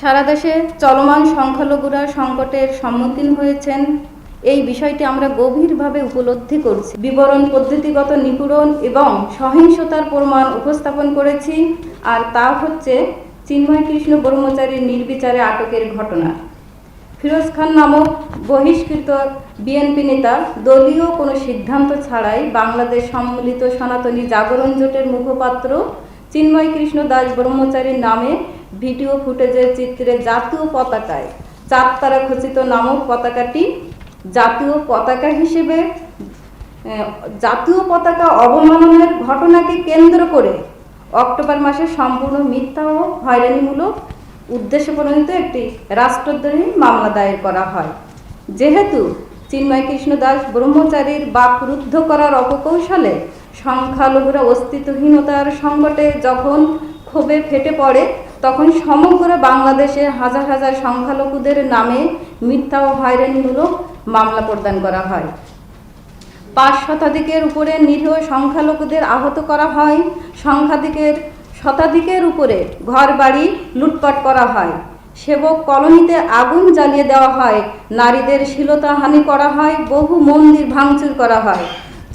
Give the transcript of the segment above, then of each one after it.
সারা দেশে চলমান সংখ্যালঘুরা সংকটের সম্মুখীন হয়েছেন। এই বিষয়টি আমরা গভীরভাবে উপলব্ধি করছি। বিবরণ পদ্ধতিগত নিপীড়ন এবং সহিংসতার প্রমাণ উপস্থাপন করেছি, আর তা হচ্ছে চিন্ময় কৃষ্ণ ব্রহ্মচারীর নির্বিচারে আটকের ঘটনা। ফিরোজ খান নামক বহিষ্কৃত বিএনপি নেতা দলীয় কোনো সিদ্ধান্ত ছাড়াই বাংলাদেশ সম্মিলিত সনাতনী জাগরণ জোটের মুখপাত্র চিন্ময় কৃষ্ণ দাস ব্রহ্মচারীর নামে ভিডিও ফুটেজের চিত্রে জাতীয় পতাকায় চার তারা খচিত নামক পতাকাটি জাতীয় পতাকা হিসেবে জাতীয় পতাকা অবমাননের ঘটনাকে কেন্দ্র করে অক্টোবর মাসে সম্পূর্ণ মিথ্যা ও হয়রানিমূলক উদ্দেশ্য প্রণীত একটি রাষ্ট্রদ্রোহী মামলা দায়ের করা হয়। যেহেতু চিন্ময় কৃষ্ণ দাস ব্রহ্মচারীর বাকরুদ্ধ করার অপকৌশলে সংখ্যালঘুরা অস্তিত্বহীনতার সংকটে যখন ক্ষোভে ফেটে পড়ে তখন সমগ্র বাংলাদেশে হাজার হাজার সংখ্যালঘুদের নামে মিথ্যা ও হয়রানিমূলক মামলা প্রদান করা হয়। পাঁচ শতাধিকের উপরে নিরীহ সংখ্যালঘুদের আহত করা হয়, সংখ্যাধিকের শতাধিকের উপরে ঘর বাড়ি লুটপাট করা হয়। সেবক কলোনিতে আগুন জ্বালিয়ে দেওয়া হয়, নারীদের শ্লীলতাহানি করা হয়, বহু মন্দির ভাঙচুর করা হয়।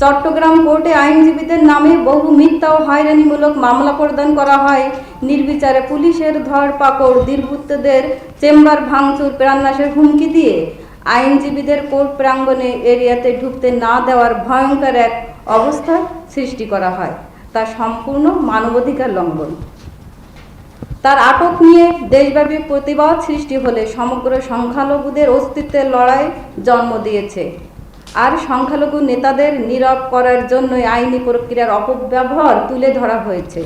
চট্টগ্রাম কোর্টে আইনজীবীদের নামে বহু মিথ্যা ও হয়রানিমূলক মামলা প্রদান করা হয়। নির্বিচারে পুলিশের ধরপাকড় দুর্বৃত্তদের চেম্বার ভাঙচুর, প্রাণনাশের হুমকি দিয়ে আইনজীবীদের কোর্ট প্রাঙ্গণে এরিয়াতে ঢুকতে না দেওয়ার ভয়ঙ্কর এক অবস্থা সৃষ্টি করা হয়। তা সম্পূর্ণ মানবাধিকার লঙ্ঘন। তার আটক নিয়ে দেশব্যাপী প্রতিবাদ সৃষ্টি হলে সমগ্র সংখ্যালঘুদের অস্তিত্বের লড়াই জন্ম দিয়েছে। আর সংখ্যালঘু নেতাদের নীরব করার জন্যই আইনি প্রক্রিয়ার অপব্যবহার তুলে ধরা হয়েছে।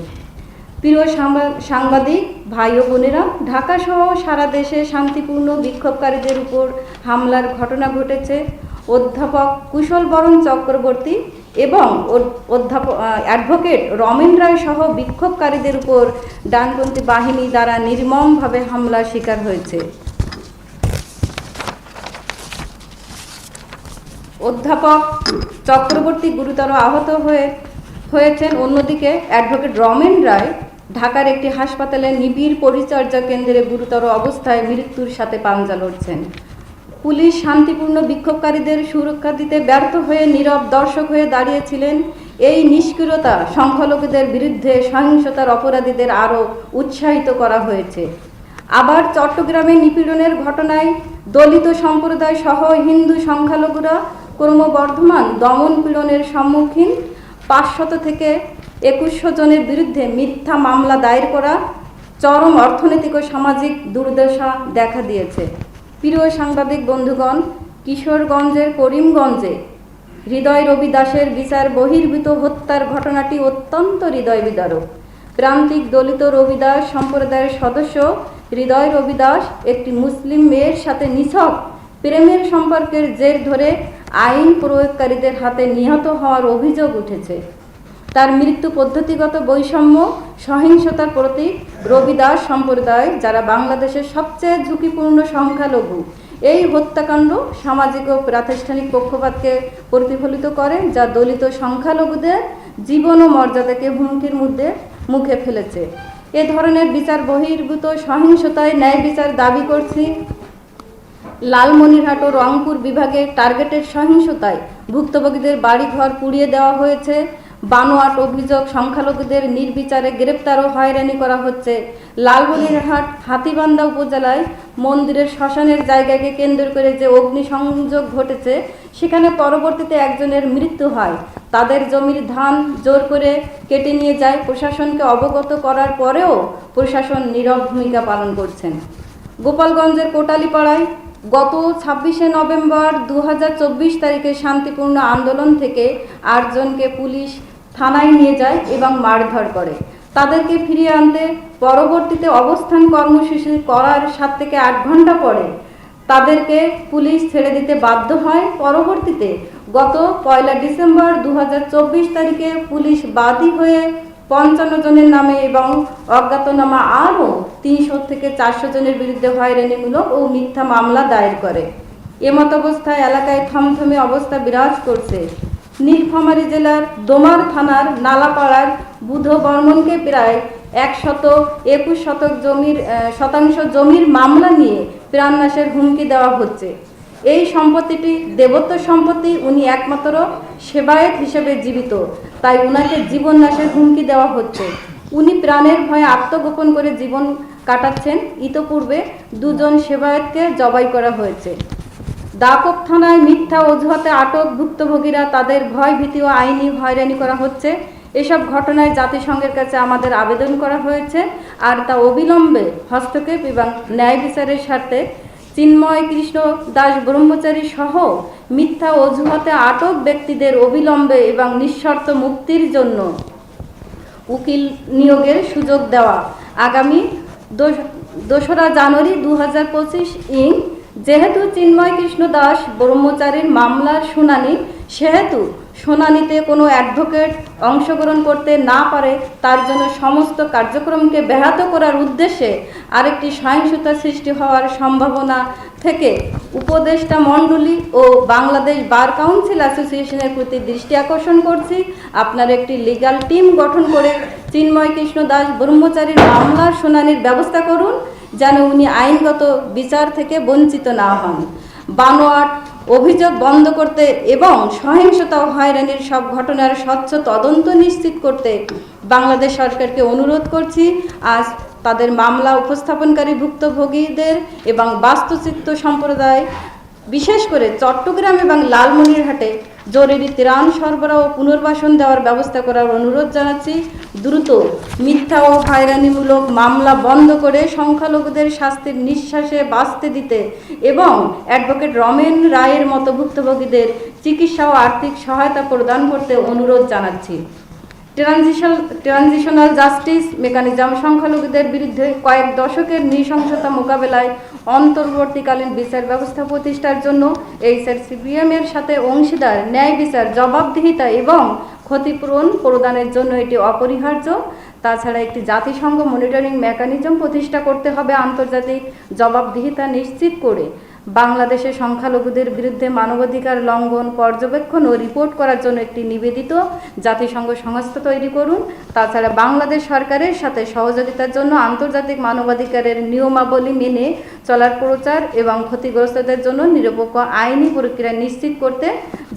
প্রিয় সাংবা- সাংবাদিক, ভাই ও বোনেরা ঢাকা সহ সারা দেশে শান্তিপূর্ণ বিক্ষোভকারীদের উপর হামলার ঘটনা ঘটেছে। অধ্যাপক কুশল বরণ চক্রবর্তী এবং অধ্যাপক, অ্যাডভোকেট রমেন রায় সহ বিক্ষোভকারীদের উপর ডানপন্থী বাহিনী দ্বারা নির্মমভাবে হামলার শিকার হয়েছে। অধ্যাপক চক্রবর্তী গুরুতর আহত হয়ে, হয়েছেন। অন্যদিকে অ্যাডভোকেট রমেন রায় ঢাকার একটি হাসপাতালে নিবিড় পরিচর্যা কেন্দ্রে গুরুতর অবস্থায় মৃত্যুর সাথে পাঞ্জা লড়ছেন। পুলিশ শান্তিপূর্ণ বিক্ষোভকারীদের সুরক্ষা দিতে ব্যর্থ হয়ে নীরব দর্শক হয়ে দাঁড়িয়েছিলেন। এই নিষ্ক্রিয়তা সংখ্যালঘুদের বিরুদ্ধে সহিংসতার অপরাধীদের আরও উৎসাহিত করা হয়েছে। আবার চট্টগ্রামে নিপীড়নের ঘটনায় দলিত সম্প্রদায় সহ হিন্দু সংখ্যালঘুরা ক্রমবর্ধমান দমন পীড়নের সম্মুখীন পাঁচশত থেকে একুশশো জনের বিরুদ্ধে মিথ্যা মামলা দায়ের করা চরম অর্থনৈতিক ও সামাজিক দুর্দশা দেখা দিয়েছে। প্রিয় সাংবাদিক বন্ধুগণ, কিশোরগঞ্জের করিমগঞ্জে হৃদয় রবি দাসের বিচার বহির্ভূত হত্যার ঘটনাটি অত্যন্ত হৃদয় বিদারক। প্রান্তিক দলিত রবিদাস সম্প্রদায়ের সদস্য হৃদয় রবিদাস একটি মুসলিম মেয়ের সাথে নিছক প্রেমের সম্পর্কের জের ধরে আইন প্রয়োগকারীদের হাতে নিহত হওয়ার অভিযোগ উঠেছে। তার মৃত্যু পদ্ধতিগত বৈষম্য, সহিংসতার প্রতীক রবিদাস সম্প্রদায়, যারা বাংলাদেশের সবচেয়ে ঝুঁকিপূর্ণ সংখ্যালঘু। এই হত্যাকাণ্ড সামাজিক ও প্রাতিষ্ঠানিক পক্ষপাতকে প্রতিফলিত করে, যা দলিত সংখ্যালঘুদের জীবন ও মর্যাদাকে হুমকির মধ্যে মুখে ফেলেছে। এ ধরনের বিচার বহির্ভূত সহিংসতায় ন্যায় বিচার দাবি করছি লালমনিরহাট ও রংপুর বিভাগে টার্গেটের সহিংসতায় ভুক্তভোগীদের বাড়িঘর পুড়িয়ে দেওয়া হয়েছে। বানোয়াট অভিযোগ, সংখ্যালঘুদের নির্বিচারে গ্রেপ্তার ও হয়রানি করা হচ্ছে। লালমনিরহাট হাতিবান্ধা উপজেলায় মন্দিরের শ্মশানের জায়গাকে কেন্দ্র করে যে অগ্নিসংযোগ ঘটেছে, সেখানে পরবর্তীতে একজনের মৃত্যু হয়। তাদের জমির ধান জোর করে কেটে নিয়ে যায়। প্রশাসনকে অবগত করার পরেও প্রশাসন নীরব ভূমিকা পালন করছেন। গোপালগঞ্জের কোটালীপাড়ায় গত ছাব্বিশে নভেম্বর দু হাজার চব্বিশ তারিখে শান্তিপূর্ণ আন্দোলন থেকে আটজনকে পুলিশ থানায় নিয়ে যায় এবং মারধর করে। তাদেরকে ফিরিয়ে আনতে পরবর্তীতে অবস্থান কর্মসূচি করার সাত থেকে আট ঘণ্টা পরে তাদেরকে পুলিশ ছেড়ে দিতে বাধ্য হয়। পরবর্তীতে গত পয়লা ডিসেম্বর দু হাজার চব্বিশ তারিখে পুলিশ বাদী হয়ে পঞ্চান্ন জনের নামে এবং অজ্ঞাতনামা আরও তিনশো থেকে চারশো জনের বিরুদ্ধে হয়রানিমূলক ও মিথ্যা মামলা দায়ের করে। এমত অবস্থায় এলাকায় থমথমে অবস্থা বিরাজ করছে। নীলফামারী জেলার দোমার থানার নালাপাড়ার বুধ বর্মনকে প্রায় একশত একুশ শতক জমির শতাংশ জমির মামলা নিয়ে প্রাণনাশের হুমকি দেওয়া হচ্ছে। এই সম্পত্তিটি দেবত্ব সম্পত্তি, উনি একমাত্র সেবায়েত হিসেবে জীবিত। তাই উনাকে জীবন নাশের হুমকি দেওয়া হচ্ছে। উনি প্রাণের ভয়ে আত্মগোপন করে জীবন কাটাচ্ছেন। ইতপূর্বে দুজন সেবায়েতকে জবাই করা হয়েছে। দাপক থানায় মিথ্যা অজুহাতে আটক ভুক্তভোগীরা তাদের ভয় ভীতি ও আইনি হয়রানি করা হচ্ছে। এসব ঘটনায় জাতিসংঘের কাছে আমাদের আবেদন করা হয়েছে। আর তা অবিলম্বে হস্তক্ষেপ এবং ন্যায় বিচারের স্বার্থে চিন্ময় কৃষ্ণ দাস ব্রহ্মচারী সহ মিথ্যা অজুহাতে আটক ব্যক্তিদের অবিলম্বে এবং নিঃশর্ত মুক্তির জন্য উকিল নিয়োগের সুযোগ দেওয়া। আগামী দোস- দোসরা জানুয়ারি দু হাজার পঁচিশ ইং, যেহেতু চিন্ময় কৃষ্ণ দাস ব্রহ্মচারীর মামলার শুনানি, সেহেতু শুনানিতে কোনো অ্যাডভোকেট অংশগ্রহণ করতে না পারে, তার জন্য সমস্ত কার্যক্রমকে ব্যাহত করার উদ্দেশ্যে আরেকটি সহিংসতা সৃষ্টি হওয়ার সম্ভাবনা থেকে উপদেষ্টা মণ্ডলী ও বাংলাদেশ বার কাউন্সিল অ্যাসোসিয়েশনের প্রতি দৃষ্টি আকর্ষণ করছি। আপনার একটি লিগ্যাল টিম গঠন করে চিন্ময় কৃষ্ণ দাস ব্রহ্মচারীর মামলার শুনানির ব্যবস্থা করুন, যেন উনি আইনগত বিচার থেকে বঞ্চিত না হন। বানোয়াট অভিযোগ বন্ধ করতে এবং সহিংসতা ও হয়রানির সব ঘটনার স্বচ্ছ তদন্ত নিশ্চিত করতে বাংলাদেশ সরকারকে অনুরোধ করছি। আজ তাদের মামলা উপস্থাপনকারী ভুক্তভোগীদের এবং বাস্তুচিত্ত সম্প্রদায়, বিশেষ করে চট্টগ্রাম এবং লালমনিরহাটে জরুরি ত্রাণ সরবরাহ ও পুনর্বাসন দেওয়ার ব্যবস্থা করার অনুরোধ জানাচ্ছি। দ্রুত মিথ্যা ও হয়রানিমূলক মামলা বন্ধ করে সংখ্যালঘুদের শাস্তির নিঃশ্বাসে বাঁচতে দিতে এবং অ্যাডভোকেট রমেন রায়ের মতো ভুক্তভোগীদের চিকিৎসা ও আর্থিক সহায়তা প্রদান করতে অনুরোধ জানাচ্ছি। ট্রানজিশন, ট্রানজিশনাল জাস্টিস মেকানিজম সংখ্যালঘুদের বিরুদ্ধে কয়েক দশকের নৃশংসতা মোকাবেলায় অন্তর্বর্তীকালীন বিচার ব্যবস্থা প্রতিষ্ঠার জন্য এইচআর সিপিএম এর সাথে অংশীদার ন্যায় বিচার, জবাবদিহিতা এবং ক্ষতিপূরণ প্রদানের জন্য এটি অপরিহার্য। তাছাড়া একটি জাতিসংঘ মনিটরিং মেকানিজম প্রতিষ্ঠা করতে হবে আন্তর্জাতিক জবাবদিহিতা নিশ্চিত করে। বাংলাদেশে সংখ্যালঘুদের বিরুদ্ধে মানবাধিকার লঙ্ঘন পর্যবেক্ষণ ও রিপোর্ট করার জন্য একটি নিবেদিত জাতিসংঘ সংস্থা তৈরি করুন। তাছাড়া বাংলাদেশ সরকারের সাথে সহযোগিতার জন্য আন্তর্জাতিক মানবাধিকারের নিয়মাবলী মেনে চলার প্রচার এবং ক্ষতিগ্রস্তদের জন্য নিরপেক্ষ আইনি প্রক্রিয়া নিশ্চিত করতে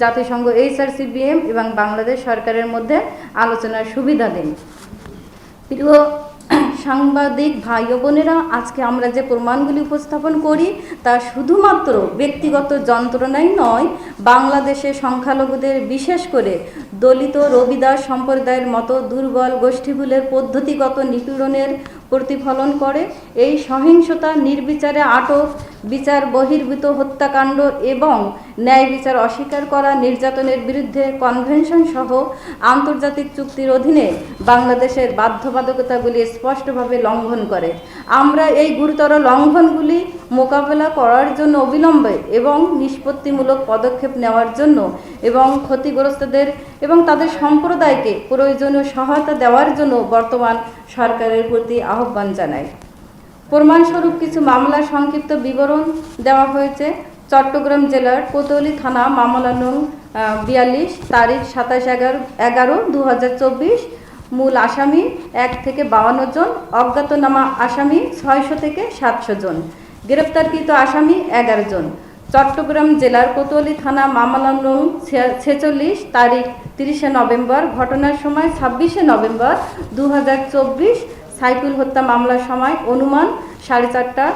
জাতিসংঘ এইচআরসিবিএম এবং বাংলাদেশ সরকারের মধ্যে আলোচনার সুবিধা দিন। প্রিয় সাংবাদিক ভাই বোনেরা, আজকে আমরা যে প্রমাণগুলি উপস্থাপন করি, তা শুধুমাত্র ব্যক্তিগত যন্ত্রণাই নয়, বাংলাদেশে সংখ্যালঘুদের বিশেষ করে দলিত রবিদাস সম্প্রদায়ের মতো দুর্বল গোষ্ঠীগুলির পদ্ধতিগত নিপীড়নের প্রতিফলন করে। এই সহিংসতা, নির্বিচারে আটক, বিচার বহির্ভূত হত্যাকাণ্ড এবং ন্যায় বিচার অস্বীকার করা, নির্যাতনের বিরুদ্ধে কনভেনশন সহ আন্তর্জাতিক চুক্তির অধীনে বাংলাদেশের বাধ্যবাধকতাগুলি স্পষ্টভাবে লঙ্ঘন করে। আমরা এই গুরুতর লঙ্ঘনগুলি মোকাবেলা করার জন্য অবিলম্বে এবং নিষ্পত্তিমূলক পদক্ষেপ নেওয়ার জন্য এবং ক্ষতিগ্রস্তদের এবং তাদের সম্প্রদায়কে প্রয়োজনীয় সহায়তা দেওয়ার জন্য বর্তমান সরকারের প্রতি আহ্বান জানায়। প্রমাণস্বরূপ কিছু মামলার সংক্ষিপ্ত বিবরণ দেওয়া হয়েছে। চট্টগ্রাম জেলার কোতোয়ালি থানা মামলা নং বিয়াল্লিশ, তারিখ সাতাশ এগারো এগারো দু মূল আসামি এক থেকে বাউান্ন জন, অজ্ঞাতনামা আসামি ছয়শো থেকে সাতশো জন, গ্রেপ্তারকৃত আসামি এগারো জন। চট্টগ্রাম জেলার কোতোয়ালি থানা মামলা নং ছেচল্লিশ তারিখ তিরিশে নভেম্বর, ঘটনার সময় ছাব্বিশে নভেম্বর দু হাজার চব্বিশ সাইকুল হত্যা মামলার সময় অনুমান সাড়ে চারটা।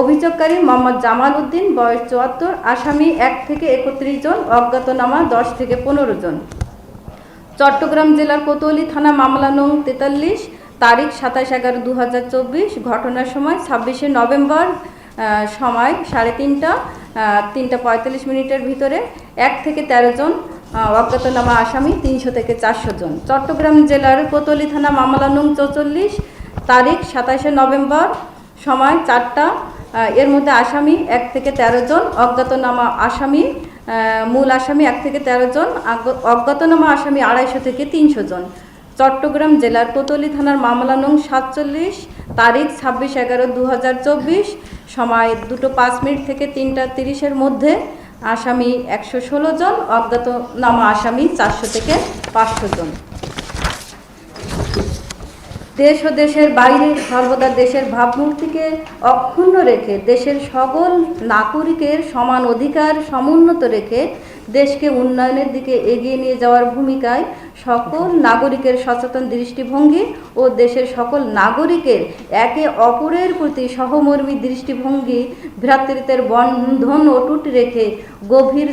অভিযোগকারী মোহাম্মদ জামাল উদ্দিন, বয়স চুয়াত্তর, আসামি এক থেকে একত্রিশ জন, অজ্ঞাতনামা দশ থেকে পনেরো জন। চট্টগ্রাম জেলার কোতোয়ালি থানা মামলা নং তেতাল্লিশ তারিখ সাতাশ এগারো দু ঘটনার সময় ছাব্বিশে নভেম্বর সময় সাড়ে তিনটা। তিনটা পঁয়তাল্লিশ মিনিটের ভিতরে এক থেকে তেরো জন অজ্ঞাতনামা আসামি, তিনশো থেকে চারশো জন। চট্টগ্রাম জেলার কোতলি থানা মামলা নং চৌচল্লিশ, তারিখ সাতাশে নভেম্বর, সময় চারটা। এর মধ্যে আসামি এক থেকে তেরো জন, অজ্ঞাতনামা আসামি মূল আসামি এক থেকে তেরো জন আগ- অজ্ঞাতনামা আসামি আড়াইশো থেকে তিনশো জন। চট্টগ্রাম জেলার কোতলি থানার মামলা নং সাতচল্লিশ, তারিখ ছাব্বিশ এগারো দু সময় দুটো পাঁচ মিনিট থেকে তিনটা তিরিশের মধ্যে আসামি একশো ষোলো জন অজ্ঞাতনামা আসামি চারশো থেকে পাঁচশো জন। দেশ ও দেশের বাইরে সর্বদা দেশের ভাবমূর্তিকে অক্ষুণ্ণ রেখে দেশের সকল নাগরিকের সমান অধিকার সমুন্নত রেখে দেশকে উন্নয়নের দিকে এগিয়ে নিয়ে যাওয়ার ভূমিকায় সকল নাগরিকের সচেতন দৃষ্টিভঙ্গি ও দেশের সকল নাগরিকের একে অপরের প্রতি সহমর্মী দৃষ্টিভঙ্গি, ভ্রাতৃত্বের বন্ধন অটুট রেখে গভীর